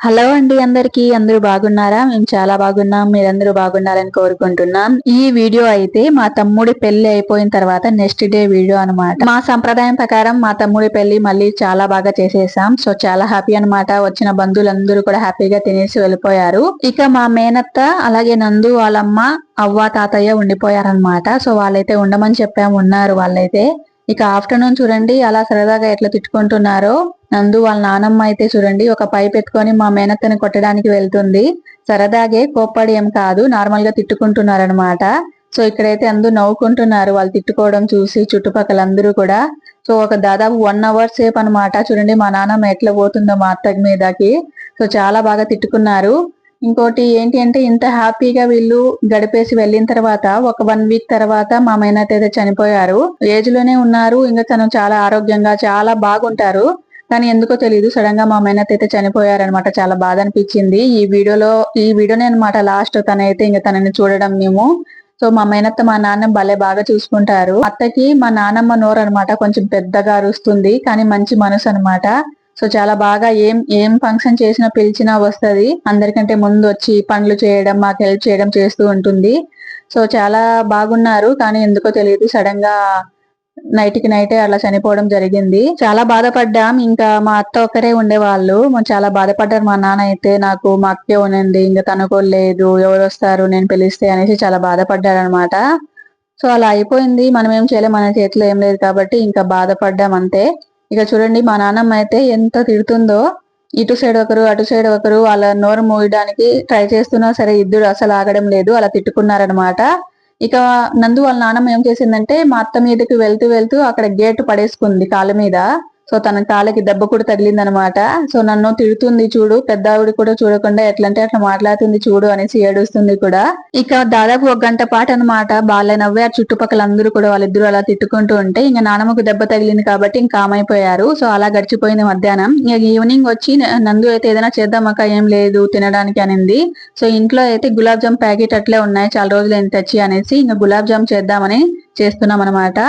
Hello అండి అందరికి అందరూ బాగున్నారా? మేము చాలా బాగున్నాం మీరందరూ బాగున్నారని కోరుకుంటున్నాం. ఈ వీడియో అయితే మా తమ్ముడి పెళ్ళి అయిపోయిన తర్వాత నెక్స్ట్ డే వీడియో అన్నమాట. మా సంప్రదాయం ప్రకారం మా తమ్ముడి పెళ్ళి మళ్ళీ చాలా బాగా చేసేసాం. సో చాలా హ్యాపీ అన్నమాట. వచ్చిన బంధువులందరూ కూడా హ్యాపీగా తినేసి వెళ్ళిపోయారు. ఇక మా మేనత్త అలాగే నందు వాళ్ళమ్మ అవ్వ తాతయ్య ఉండిపోయారనమాట సో వాళ్ళైతే ఉండమని చెప్పాము ఉన్నారు వాళ్ళైతే. ఇక ఆఫ్టర్నూన్ చూడండి అలా సరదాగా ఎట్లా తిట్టుకుంటున్నారో. నందు వాళ్ళ నానమ్మ అయితే చూడండి ఒక పైప్ ఎత్తుకొని మా మేనత్తని కొట్టడానికి వెళ్తుంది. సరదాగే కోప్పడి ఏం కాదు నార్మల్గా తిట్టుకుంటున్నారనమాట సో ఇక్కడైతే అందరూ నవ్వుకుంటున్నారు వాళ్ళు తిట్టుకోవడం చూసి చుట్టుపక్కల అందరూ కూడా. సో ఒక దాదాపు వన్ అవర్ సేపు అనమాట చూడండి మా నాన్నమ్మ ఎట్లా పోతుందో మా అత్త మీదకి. సో చాలా బాగా తిట్టుకున్నారు. ఇంకోటి ఏంటి అంటే ఇంత హ్యాపీగా వీళ్ళు గడిపేసి వెళ్ళిన తర్వాత ఒక వన్ వీక్ తర్వాత మా మేనత్ అయితే చనిపోయారు. ఏజ్లోనే ఉన్నారు ఇంకా తను చాలా ఆరోగ్యంగా చాలా బాగుంటారు. కానీ ఎందుకో తెలియదు సడన్గా మా మేనత్ అయితే చనిపోయారనమాట చాలా బాధ అనిపించింది. ఈ వీడియోలో ఈ వీడియోనే అనమాట లాస్ట్ తనైతే ఇంకా తనని చూడడం మేము. సో మా మేనత్త మా నాన్న భలే బాగా చూసుకుంటారు. అత్తకి మా నాన్నమ్మ నోరు అనమాట కొంచెం పెద్దగా అరుస్తుంది. కానీ మంచి మనసు అనమాట సో చాలా బాగా ఏం ఏం ఫంక్షన్ చేసినా పిలిచినా వస్తది. అందరికంటే ముందు వచ్చి పనులు చేయడం మాకు హెల్ప్ చేయడం చేస్తూ ఉంటుంది. సో చాలా బాగున్నారు. కానీ ఎందుకో తెలియదు సడన్గా నైట్కి నైటే అలా చనిపోవడం జరిగింది. చాలా బాధపడ్డాం. ఇంకా మా అత్త ఒక్కరే ఉండేవాళ్ళు. చాలా బాధపడ్డారు. మా నాన్న అయితే నాకు మా అక్కే ఉనండి ఇంకా తనుకోలేదు ఎవరు వస్తారు నేను పిలిస్తే అనేసి చాలా బాధపడ్డారు అనమాట సో అలా అయిపోయింది. మనం ఏం చేయలేం మన చేతిలో ఏం లేదు కాబట్టి ఇంకా బాధపడ్డాం అంతే. ఇక చూడండి మా నాన్నమ్మ అయితే ఎంత తిడుతుందో. ఇటు సైడ్ ఒకరు అటు సైడ్ ఒకరు వాళ్ళ నోరు మూయడానికి ట్రై చేస్తున్నా సరే ఇద్దరు అసలు ఆగడం లేదు. అలా తిట్టుకున్నారనమాట ఇక నందు వాళ్ళ నాన్నమ్మ ఏం చేసిందంటే మా అత్త మీదకి వెళ్తూ వెళ్తూ అక్కడ గేట్ పడేసుకుంది కాళ్ళ మీద. సో తన కాళ్ళకి దెబ్బ కూడా తగిలింది అనమాట సో నన్ను తిడుతుంది చూడు పెద్ద ఆవిడ కూడా చూడకుండా ఎట్లంటే అట్లా మాట్లాడుతుంది చూడు అనేసి ఏడుస్తుంది కూడా. ఇక దాదాపు ఒక గంట పాటు అనమాట బాగా నవ్వారు చుట్టుపక్కల అందరూ కూడా వాళ్ళిద్దరూ అలా తిట్టుకుంటూ ఉంటే ఇంకా నానమ్మకు దెబ్బ తగిలింది కాబట్టి ఇంకా కామైపోయారు సో అలా గడిచిపోయింది మధ్యాహ్నం. ఇక ఈవినింగ్ వచ్చి నందు అయితే ఏదైనా చేద్దామక్క ఏం లేదు తినడానికి అనింది. సో ఇంట్లో అయితే గులాబ్ జామ్ ప్యాకెట్ అట్లే ఉన్నాయి చాలా రోజులు తెచ్చి అనేసి ఇంకా గులాబ్ జామ్ చేద్దామని చేస్తున్నాం అనమాట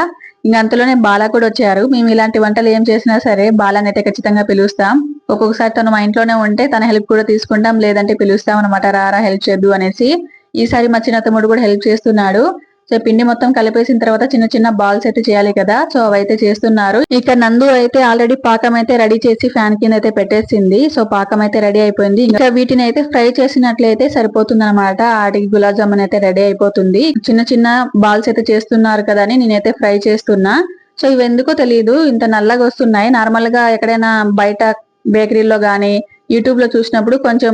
ఇంకా అంతలోనే బాల కూడా వచ్చారు. మేము ఇలాంటి వంటలు ఏం చేసినా సరే బాలనైతే ఖచ్చితంగా పిలుస్తాం. ఒక్కొక్కసారి తను మా ఇంట్లోనే ఉంటే తన హెల్ప్ కూడా తీసుకుంటాం. లేదంటే పిలుస్తాం అనమాట రారా హెల్ప్ చేద్దు అనేసి. ఈసారి మా చిన్న తమ్ముడు కూడా హెల్ప్ చేస్తున్నాడు. సో పిండి మొత్తం కలిపేసిన తర్వాత చిన్న చిన్న బాల్స్ అయితే చేయాలి కదా. సో అవైతే చేస్తున్నారు. ఇక నందు అయితే ఆల్రెడీ పాకం అయితే రెడీ చేసి ఫ్యాన్ కింద అయితే పెట్టేసింది. సో పాకం అయితే రెడీ అయిపోయింది. ఇంకా వీటిని అయితే ఫ్రై చేసినట్లయితే సరిపోతుంది అనమాట ఆటికి గులాబ్ జామున్ అయితే రెడీ అయిపోతుంది. చిన్న చిన్న బాల్స్ అయితే చేస్తున్నారు కదా అని నేనైతే ఫ్రై చేస్తున్నా. సో ఇవి ఎందుకో తెలియదు ఇంత నల్లగా వస్తున్నాయి. నార్మల్గా ఎక్కడైనా బయట బేకరీలో గానీ యూట్యూబ్లో చూసినప్పుడు కొంచెం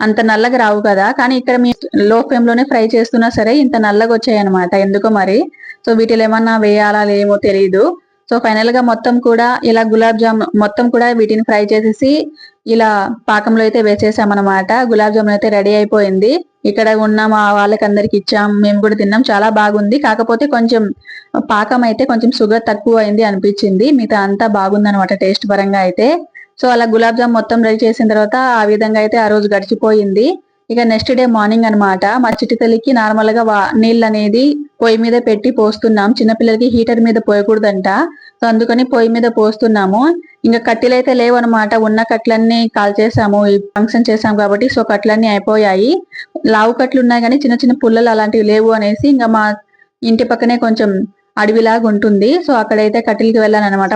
అంత నల్లగా రావు కదా. కానీ ఇక్కడ మీ లో ఫ్లేమ్లోనే ఫ్రై చేస్తున్నా సరే ఇంత నల్లగా వచ్చాయి అనమాట ఎందుకో మరి? సో వీటిలో ఏమన్నా వేయాలా లేమో తెలియదు సో ఫైనల్గా మొత్తం కూడా ఇలా గులాబ్ జామ్ మొత్తం కూడా వీటిని ఫ్రై చేసేసి ఇలా పాకంలో అయితే వేసేసామన్నమాట గులాబ్ జామున్ అయితే రెడీ అయిపోయింది. ఇక్కడ ఉన్న మా వాళ్ళకి అందరికి ఇచ్చాం. మేము కూడా తిన్నాం. చాలా బాగుంది. కాకపోతే కొంచెం పాకం అయితే కొంచెం షుగర్ తక్కువ అయింది అనిపించింది. మిగతా అంతా బాగుంది అనమాట టేస్ట్ పరంగా అయితే. సో అలా గులాబ్ జామ్ మొత్తం రెడీ చేసిన తర్వాత ఆ విధంగా అయితే ఆ రోజు గడిచిపోయింది. ఇక నెక్స్ట్ డే మార్నింగ్ అనమాట మా చిట్టి తల్లికి నార్మల్గా నీళ్ళు అనేది పొయ్యి మీద పెట్టి పోస్తున్నాం. చిన్నపిల్లలకి హీటర్ మీద పోయకూడదంట. సో అందుకని పొయ్యి మీద పోస్తున్నాము. ఇంకా కట్టెలు అయితే లేవు అనమాట ఉన్న కట్లన్నీ కాల్ చేసాము ఫంక్షన్ చేసాం కాబట్టి సో కట్లన్నీ అయిపోయాయి. లావు కట్లు ఉన్నాయి కానీ చిన్న చిన్న పుల్లలు అలాంటివి లేవు అనేసి ఇంకా మా ఇంటి పక్కనే కొంచెం అడవిలాగా ఉంటుంది. సో అక్కడైతే కట్టెలకి వెళ్ళాను అనమాట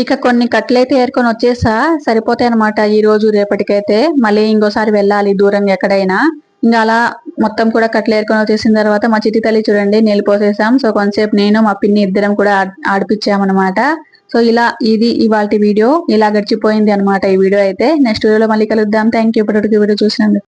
ఇక కొన్ని కట్లయితే ఏరుకొని వచ్చేసా? సరిపోతాయి అనమాట ఈ రోజు రేపటికైతే. మళ్ళీ ఇంకోసారి వెళ్ళాలి దూరంగా ఎక్కడైనా. ఇంకా అలా మొత్తం కూడా కట్లు ఏరుకొని వచ్చేసిన తర్వాత మా చిట్టి తల్లి చూడండి నీళ్ళు పోసేసాం. సో కొంతసేపు నేను మా పిన్ని ఇద్దరం కూడా ఆడిపించామన్నమాట సో ఇలా ఇది ఇవాళ వీడియో. ఇలా గడిచిపోయింది అనమాట ఈ వీడియో అయితే. నెక్స్ట్ వీడియోలో మళ్ళీ కలుద్దాం. థ్యాంక్ యూ ఇప్పటివరకు వీడియో చూసినందుకు.